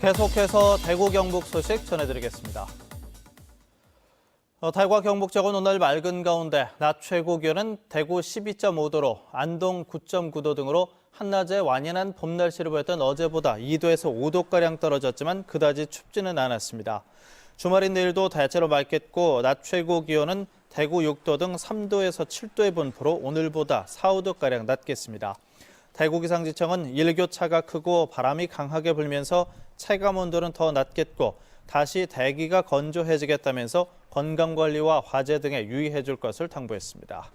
계속해서 대구 경북 소식 전해드리겠습니다. 어, 달과 경북 지역은 오늘 맑은 가운데 낮 최고 기온은 대구 12.5도로 안동 9.9도 등으로 한낮에 완연한 봄 날씨를 보였던 어제보다 2도에서 5도가량 떨어졌지만 그다지 춥지는 않았습니다. 주말인 내일도 대체로 맑겠고 낮 최고 기온은 대구 6도 등 3도에서 7도의 분포로 오늘보다 4, 5도가량 낮겠습니다. 대구 기상지청은 일교차가 크고 바람이 강하게 불면서 체감 온도는 더 낮겠고 다시 대기가 건조해지겠다면서 건강관리와 화재 등에 유의해 줄 것을 당부했습니다.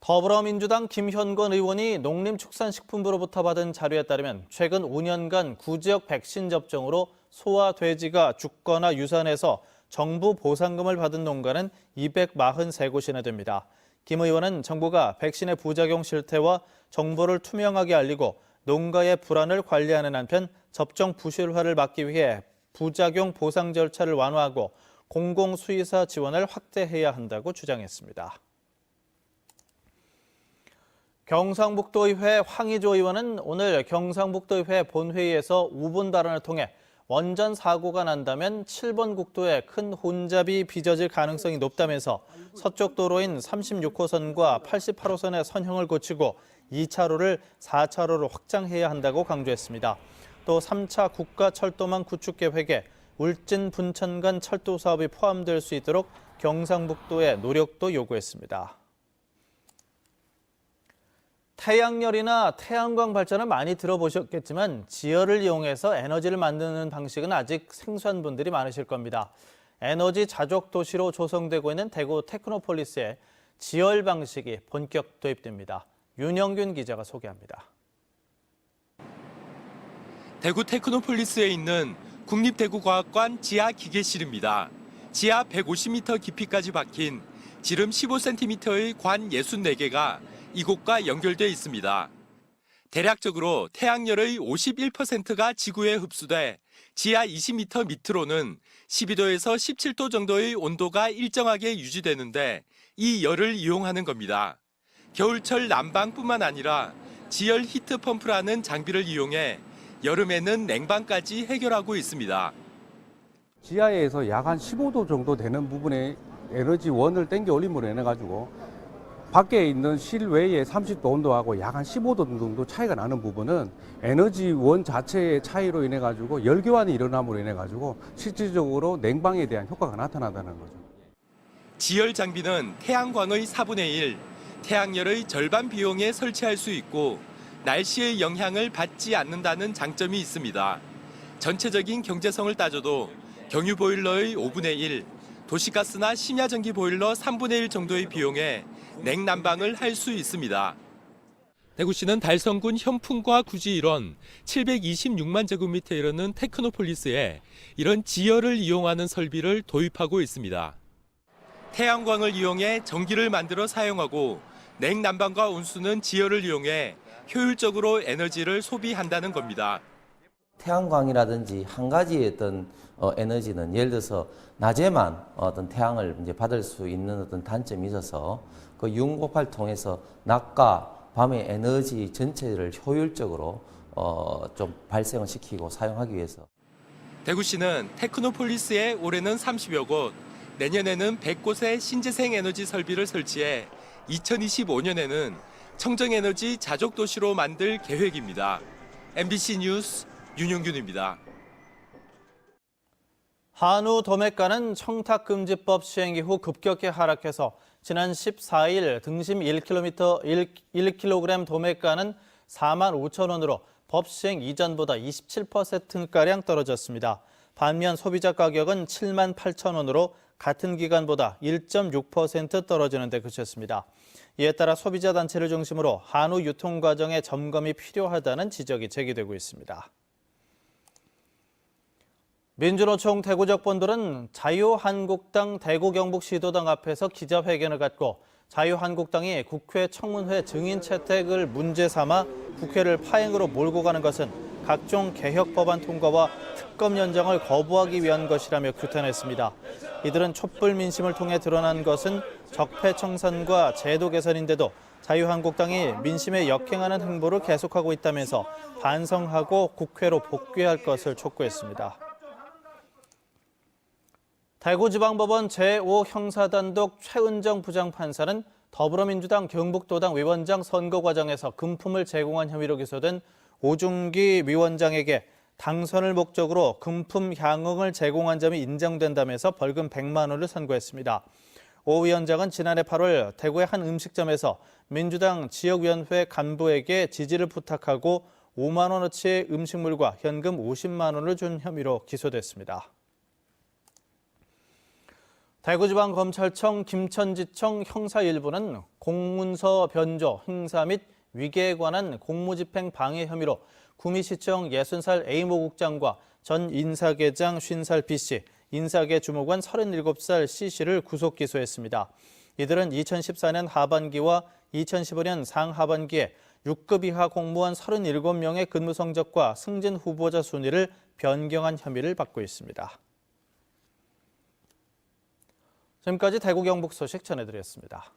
더불어민주당 김현권 의원이 농림축산식품부로부터 받은 자료에 따르면 최근 5년간 구지역 백신 접종으로 소와 돼지가 죽거나 유산해서 정부 보상금을 받은 농가는 243곳이나 됩니다. 김 의원은 정부가 백신의 부작용 실태와 정보를 투명하게 알리고 농가의 불안을 관리하는 한편 접종 부실화를 막기 위해 부작용 보상 절차를 완화하고 공공수의사 지원을 확대해야 한다고 주장했습니다. 경상북도의회 황희조 의원은 오늘 경상북도의회 본회의에서 5분 발언을 통해 원전 사고가 난다면 7번 국도에 큰 혼잡이 빚어질 가능성이 높다면서 서쪽 도로인 36호선과 88호선의 선형을 고치고 2차로를 4차로로 확장해야 한다고 강조했습니다. 또 3차 국가 철도망 구축 계획에 울진 분천 간 철도 사업이 포함될 수 있도록 경상북도의 노력도 요구했습니다. 태양열이나 태양광 발전은 많이 들어보셨겠지만 지열을 이용해서 에너지를 만드는 방식은 아직 생소한 분들이 많으실 겁니다. 에너지 자족 도시로 조성되고 있는 대구 테크노폴리스에 지열 방식이 본격 도입됩니다. 윤영균 기자가 소개합니다. 대구 테크노폴리스에 있는 국립대구과학관 지하 기계실입니다. 지하 150m 깊이까지 박힌 지름 15cm의 관 64개가 이곳과 연결돼 있습니다. 대략적으로 태양열의 51%가 지구에 흡수돼 지하 20m 밑으로는 12도에서 17도 정도의 온도가 일정하게 유지되는데 이 열을 이용하는 겁니다. 겨울철 난방뿐만 아니라 지열 히트 펌프라는 장비를 이용해 여름에는 냉방까지 해결하고 있습니다. 지하에서 약 한 15도 정도 되는 부분에 에너지 원을 땡겨 올림으로 인해 가지고 밖에 있는 실외의 30도 온도하고 약 한 15도 정도 차이가 나는 부분은 에너지 원 자체의 차이로 인해 가지고 열 교환이 일어남으로 인해 가지고 실질적으로 냉방에 대한 효과가 나타나다는 거죠. 지열 장비는 태양광의 4분의 1, 태양열의 절반 비용에 설치할 수 있고 날씨의 영향을 받지 않는다는 장점이 있습니다. 전체적인 경제성을 따져도 경유 보일러의 5분의 1, 도시가스나 심야전기 보일러 3분의 1 정도의 비용에 냉난방을 할 수 있습니다. 대구시는 달성군 현풍과 구지 일원 726만 제곱미터 이르는 테크노폴리스에 이런 지열을 이용하는 설비를 도입하고 있습니다. 태양광을 이용해 전기를 만들어 사용하고 냉난방과 온수는 지열을 이용해 효율적으로 에너지를 소비한다는 겁니다. 태양광이라든지 한 가지의 어떤 어, 에너지는 예를 들어서 낮에만 어떤 태양을 이제 받을 수 있는 어떤 단점이 있어서 그 융곱을 통해서 낮과 밤의 에너지 전체를 효율적으로 어, 좀 발생을 시키고 사용하기 위해서 대구시는 테크노폴리스에 올해는 30여 곳, 내년에는 100곳의 신재생 에너지 설비를 설치해 2025년에는 청정에너지 자족 도시로 만들 계획입니다. MBC 뉴스 윤영균입니다. 한우 도매가는 청탁금지법 시행 이후 급격히 하락해서 지난 14일 등심 1kg, 1kg 도매가는 4만 5천 원으로 법 시행 이전보다 27%가량 떨어졌습니다. 반면 소비자 가격은 7만 8천 원으로 같은 기간보다 1.6% 떨어지는 데 그쳤습니다. 이에 따라 소비자 단체를 중심으로 한우 유통 과정의 점검이 필요하다는 지적이 제기되고 있습니다. 민주노총 대구적 본들은 자유한국당 대구 경북시도당 앞에서 기자회견을 갖고 자유한국당이 국회 청문회 증인 채택을 문제 삼아 국회를 파행으로 몰고 가는 것은 각종 개혁 법안 통과와 특검 연장을 거부하기 위한 것이라며 규탄했습니다. 이들은 촛불 민심을 통해 드러난 것은 적폐 청산과 제도 개선인데도 자유한국당이 민심에 역행하는 행보를 계속하고 있다면서 반성하고 국회로 복귀할 것을 촉구했습니다. 대구지방법원 제5형사단독 최은정 부장판사는 더불어민주당 경북도당 위원장 선거 과정에서 금품을 제공한 혐의로 기소된 오중기 위원장에게 당선을 목적으로 금품 향응을 제공한 점이 인정된다면서 벌금 100만 원을 선고했습니다. 오 위원장은 지난해 8월 대구의 한 음식점에서 민주당 지역위원회 간부에게 지지를 부탁하고 5만 원어치의 음식물과 현금 50만 원을 준 혐의로 기소됐습니다. 대구지방검찰청 김천지청 형사 1부는 공문서 변조, 행사 및 위계에 관한 공무집행 방해 혐의로 구미시청 60살 A모 국장과 전 인사계장 50살 B씨, 인사계 주무관 37살 C씨를 구속 기소했습니다. 이들은 2014년 하반기와 2015년 상하반기에 6급 이하 공무원 37명의 근무 성적과 승진 후보자 순위를 변경한 혐의를 받고 있습니다. 지금까지 대구 경북 소식 전해드렸습니다.